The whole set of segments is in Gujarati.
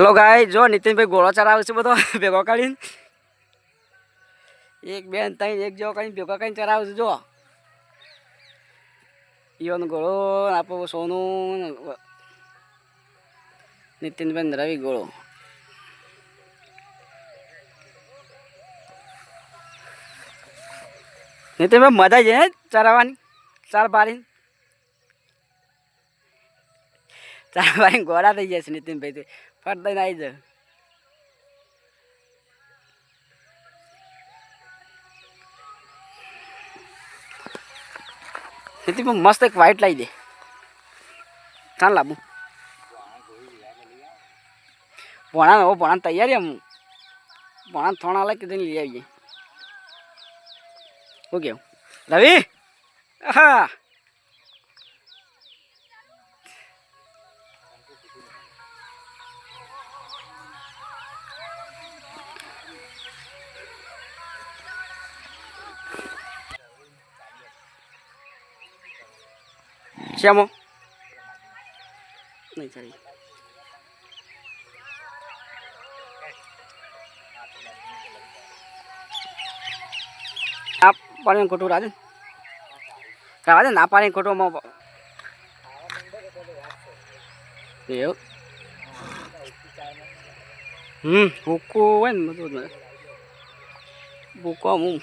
હેલો ગાય જો, નીતિનભાઈ ગોળો ચરાવે છે બધો. ભેગો કરીને. એક બેન ત્રણ, એક જેવો કરીને ભેગો કરીને ચરાવે છે, જો. ઈઓનો ગોળો આપણો સોનું નીતિનભાઈ રવિ ગોળો નીતિનભાઈ મજા છે ચરાવવાની ચાર બારી ચાર બારી ગોળા થઈ જશે નીતિનભાઈ તે ફટ દઈને આવી જાય નીતિનભાઈ મસ્ત એક વ્હાઈટ લાવી દે ચાલ લાવું ભણા હો ભણા તૈયારી હું ભણા થોડા લાગે કીધું લઈ આવીએ શું કેવું રવિ હા શ્યામો નહીં ચાલી આ પાણી ખોટું રાજે રાવા ના પાણી ખોટું એવું હમ ભૂકો હોય ને બધું ભૂકો હું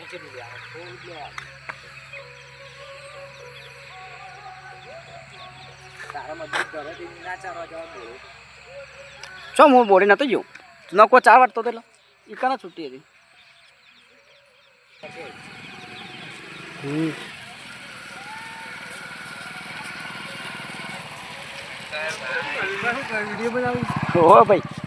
મફળી બાની શું હું બોડી નતો ગયો? નકો ચાર વાટતો હતો એટલે એ કાના છૂટી હતી? હમ. હો ભાઈ.